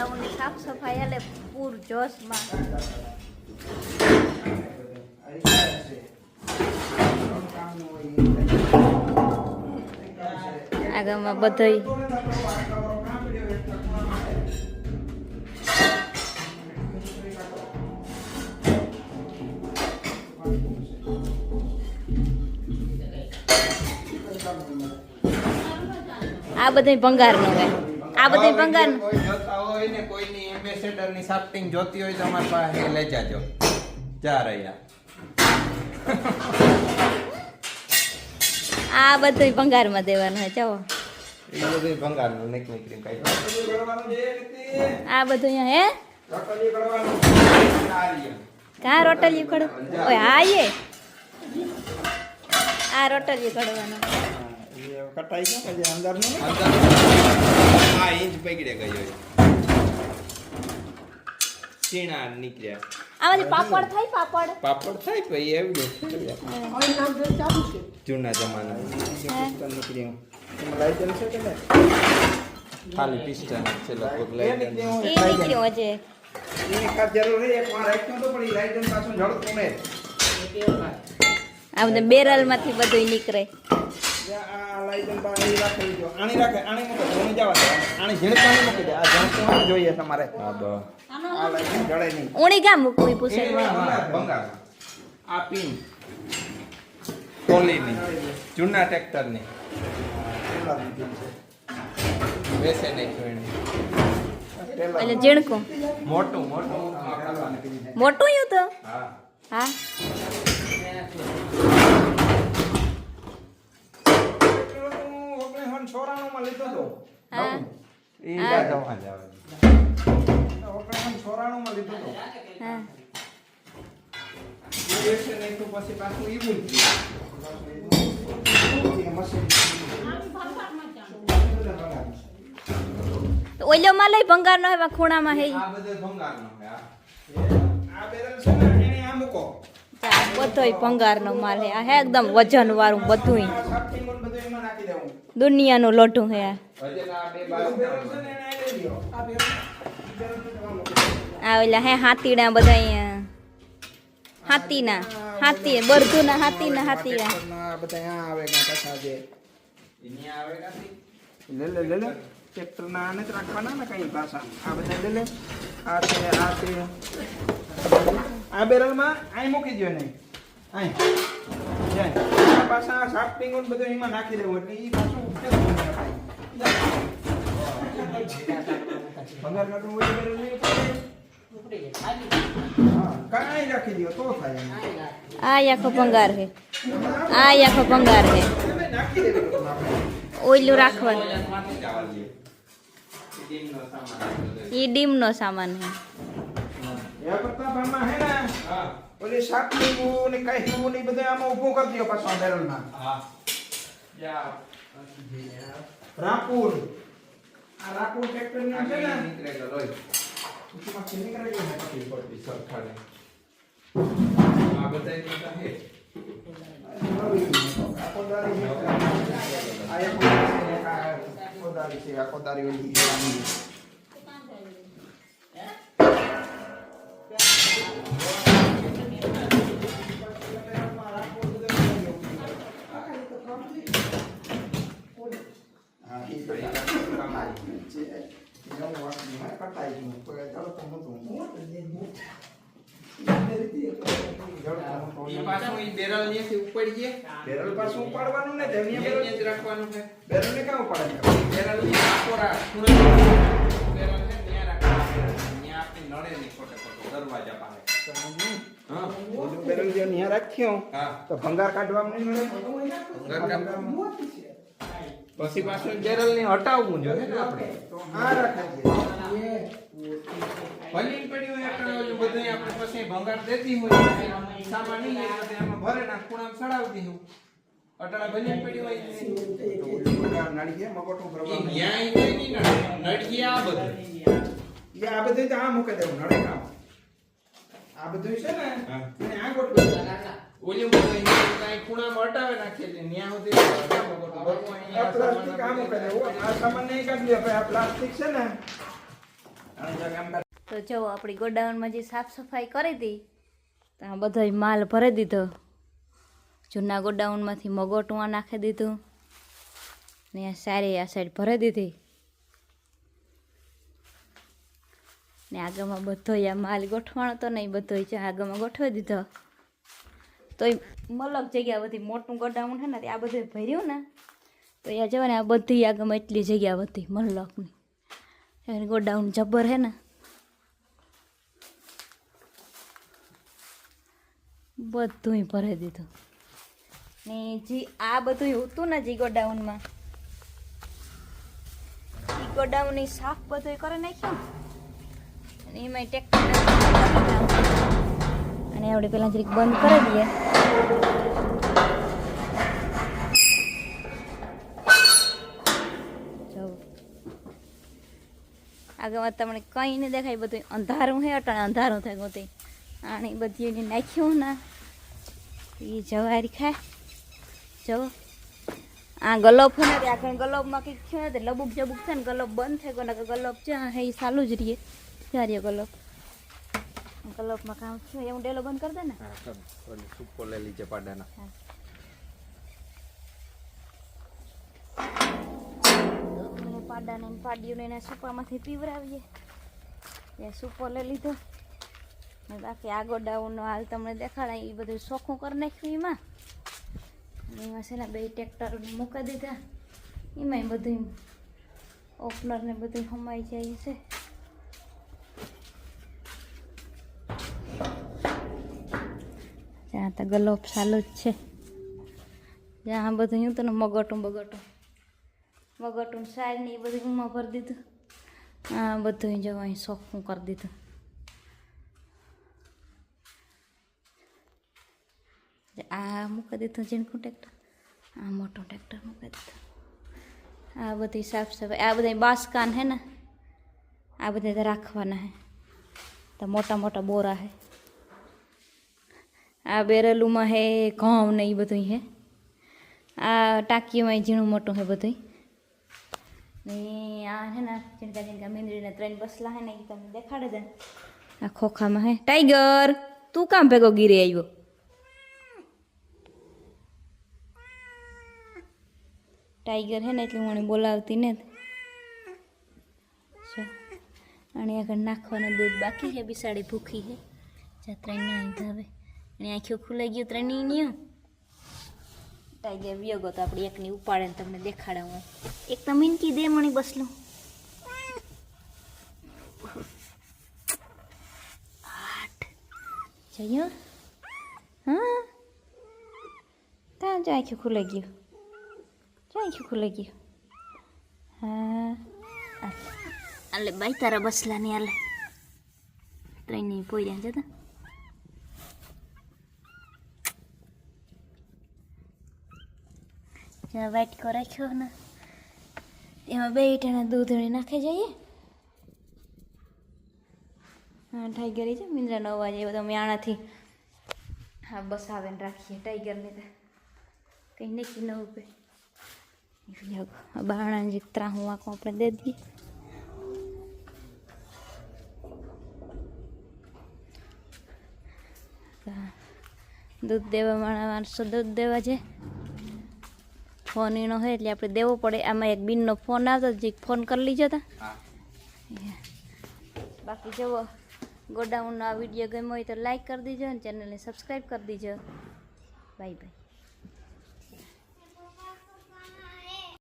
ગોડાઉનની સાફ સફાઈ એટલે પૂર જોશમાં. આગળમાં બધાય આ બધા ભંગારનું હે આ બધા જોતા હોય ને કોઈની એમ્બેસેડરની શાફ્ટિંગ જોતી હોય તો અમારી પાસે લઈ જાજો. જા રહ્યા આ બધું ભંગારમાં દેવાનું હોય ચાલો એ બધું ભંગારનું નીક નીકળી કઈ આ બધું અહીંયા હે? કા રોટલી કડો ઓય હા એ આ રોટલી કડવાનું કટાઈ ગયો પછી અંદરનું? ને ઇંચ પકડે ગયો ચીણા નીકળ્યા. આમાંથી પાપડ થાય પાપડ? પાપડ થાય પછી એવડું જૂના જમાના નીકળી લાઇટર છે કે? ખાલી પિસ્ટન છે લગભગ નીકળ્યું એ નીકળ્યું નહીં. આ બધું બેરલમાંથી બધું નીકળે. ઉણી ગામ મૂકવી પૂછે? આ પિન. જૂના ટ્રેક્ટરની. વેસે નહીં જોઈને એટલે ઝીણકું. મોટું મોટું. મોટું યું તો? હા. હા પેલો તો હું માં લીધો તો? હા. એ. રાજામાં જ આવે ઓગણીસો ચોરાણુંમાં લીધો તો? હા. પછી પાછું ઈ ભૂલ ઓલ્યો માં લઈ ભંગાર નો એમાં ખૂણામાં હે આ બધે ભંગાર નો હે. આ બેરલ છે ને એને આ મૂકો. બધોય ભંગારનો માલ હે. આ હે એકદમ વજન વાળું બધું દુનિયાનું લોઢું હે આ. હજે આ બે આ બેરલ છે બાજુ ને એને આ લઈ લ્યો. આ બેરલ બેરલ છે ને આ મૂકો. આ ઓલા હે હાથીડા બધા હાથીના. હાથી બરધુના હાથીના હાથીડા આ બધા આવે પાછા જે લે કઈ પાછા? આ બધા લે. આ છે આ છે. આ બેરલમાં અહીં મૂકી દો નહીં અહીં જાય. આ પાછા સાફ ને બધું એમાં નાખી દેવું એટલે એ પાછું. ભંગાર કાઢવું હોય બેરલ નહીં રાખી દો તો થાય આ આખો ભંગાર હે. આ આખો ભંગાર આપણે. ઓયલું રાખવાનું. એ ટીમનો સામાન. બધો. ઈ શાક હે ને કઈ ઓલી શાકનું ને બધું આમાં ઊભું કરી દો પાછો હા. જા રાપુર. આ રાપુર ટ્રેક્ટરની છે ને? નીકળેલો રોય. તું ખેલી કરાવી દો ને? પછી. પડતી સરખાને આ બધાય તો હે. છે. આ કોદાળી છે, હા, છે. એનું કટાઈ ગયું. બેરલ પાછું ઉપાડવાનું ને ધનિયા ન્યા બેરલ જ રાખવાનું છે બેરલ ને ક્યાં ઉપાડે બેરલની બેરલ ન્યા રાખવાનું ન્યા આપણી નળે ની ખોટે ખોટું દરવાજા પાસે બેરલ જે ન્યા રાખ્યો તો ભંગાર કાઢવામાં નહીં મળે ભંગાર કાઢ- પછી પાછું જેરલ ને હટાવવું જોઈએ ને આપણે. આ રાખે ભલી પડ્યું હોય એટલે ઓલું બધું આપણે પછી ભંગાર દેતી હોય. સામાન નહીં હોય તો એમાં ભરે ના ખૂણામાં ચડાવતી હું અટાળા ભલી પડ્યું હોય. ને. તો ઓલું ભંગાર નળી છે મગોટું ઈ ભરવાનું ન્યાય હોય નહીં? ને આ બધું. એ આ બધું તો આ મૂકે દેવું નળે કામ. આ બધું છે ને આ ગોઠવી. ઓલી અહીંયા ખૂણામાં હટાવે નાખે છે ન્યા સુધી આ પ્લાસ્ટિક આ કરે. આ સામાન નહીં કાઢી લે આ પ્લાસ્ટિક છે ને તો જો આપણી ગોડાઉનમાં જે સાફ સફાઈ કરી હતી તો આ બધો માલ ભરી દીધો. જૂના ગોડાઉનમાંથી મગોટુઆ નાખી દીધું. ને આ સારી આ સાઈડ ભરી દીધી. ને આગળમાં બધો આ માલ ગોઠવાણો તો નહીં બધો છે આગળમાં ગોઠવી દીધો. તો એ મલક જગ્યા બધી મોટું ગોડાઉન છે ને તે આ બધું ભર્યું ને, તો એ જવા ને આ બધી આગળ એટલી જગ્યા બધી મલકની ગોડાઉન જબ્બર છે ને. બધું ભરાઈ દીધું. ને જે આ બધું હતું ને જે ગોડાઉનમાં, એ ગોડાઉનની સાફ બધું કરે નાખ્યું અને એમાં ટેક્ટર અને આપણે પહેલાં જરીક બંધ કરી દઈએ. આગળ આગળમાં તમને કંઈ નહીં દેખાય બધું અંધારું હે, અટાણે અંધારું થાય ગોતી. આણી બધી એને નાખ્યું ને એ જવારી ખાય. જો. આ ગલોબ હોય ને કંઈ ગલોબમાં કંઈક થયો લબુક જબુક થાય ને ગલોબ બંધ થઈ ગયો ને ગલોબ છે હે એ ચાલુ જ રહીએ. ચારીએ ગલોબ ગલોબમાં કામ થયું એવું ડેલો બંધ કરી દે ને. હા કર ઓલી સુપો લઈ લીજે પાડાના. મને પાડાને ને પાડીઓને એના સુપામાંથી પીવરાવીએ. એ સુપો લઈ લીધો. ને બાકી આ ગોડાઉનનો હાલ તમને દેખાડાય એ બધું સોખું કરી નાખ્યું એમાં. એમાં છે ને બે ટ્રેક્ટર મૂકી દીધા. એમાંય બધું ઓપનર ને બધું સમાઈ જાય છે. ત્યાં તો ગલોપ ચાલુ જ છે. જ્યાં બધું હું તને મગટું બગટું. મગટું સારી ને એ બધું ઊંમાં ભરી દીધું. આ બધું જો અહીં ચોખ્ખું કરી દીધું. આ મૂકી દીધું ઝીણકું ટ્રેક્ટર. આ મોટું ટ્રેક્ટર મૂકી દીધું. આ બધી સાફ સફાઈ, આ બધા બાસકાન હે ને, આ બધા રાખવાના હે. તો મોટા મોટા બોરા હે. આ બેરલુમાં હે, ઘઉં ને એ બધું હે. આ ટાંકીમાં ઝીણું મોટું હે બધું ને આ હે ને ઝીણકા ઝીણકા મીંદડીના ત્રણ બસલા હે ને એ તમને દેખાડે દે. આ ખોખામાં હે. ટાઈગર, તું કામ ભેગો ગીરે આવ્યો ટાઈગર હે ને, એટલે હું બોલાવતી ને અને આગળ નાખવાનું દૂધ બાકી છે બિસાડી ભૂખી છે જાત્રા નહીં હવે અને આંખો ખુલાઈ ગયું ત્રણ નહીં ટાઈગર વ્યગો તો આપણે એકની ઉપાડે ને તમને દેખાડે એક તો મિનકી દે મણી બસલું. આઠ. જયો હા. ત્યાં જો આંખો ખુલાઈ ગયું. જો આંખો ખુલાઈ ગયું. હા. આલે બાઈ તારા બસલાની આલે ત્રણેય પોઈ રહ્યા જતા જ્યાં વાટકો રાખ્યો ને? એમાં બે ઈટાના દૂધ નાખી જઈએ. હા ટાઈગર છે મિન્દ્રા નવ વાગે બધા મ્યાણાથી હા બસ આવે ને રાખીએ ટાઈગરને તો. કંઈ નક્કી ન ઉપે બાણા જે ત્રાહું આંખો આપણે દે દઈએ. દૂધ દેવા માણસો દૂધ દેવા છે ફોન એનો હોય એટલે આપણે દેવો પડે. આમાં એક બિનનો ફોન આવતો જે ફોન કરી લીધો હતા બાકી જુઓ ગોડાઉનનો આ વીડિયો ગમ્યો હોય તો લાઈક કરી દીજો અને ચેનલને સબસ્ક્રાઈબ કરી દીજો. Bye bye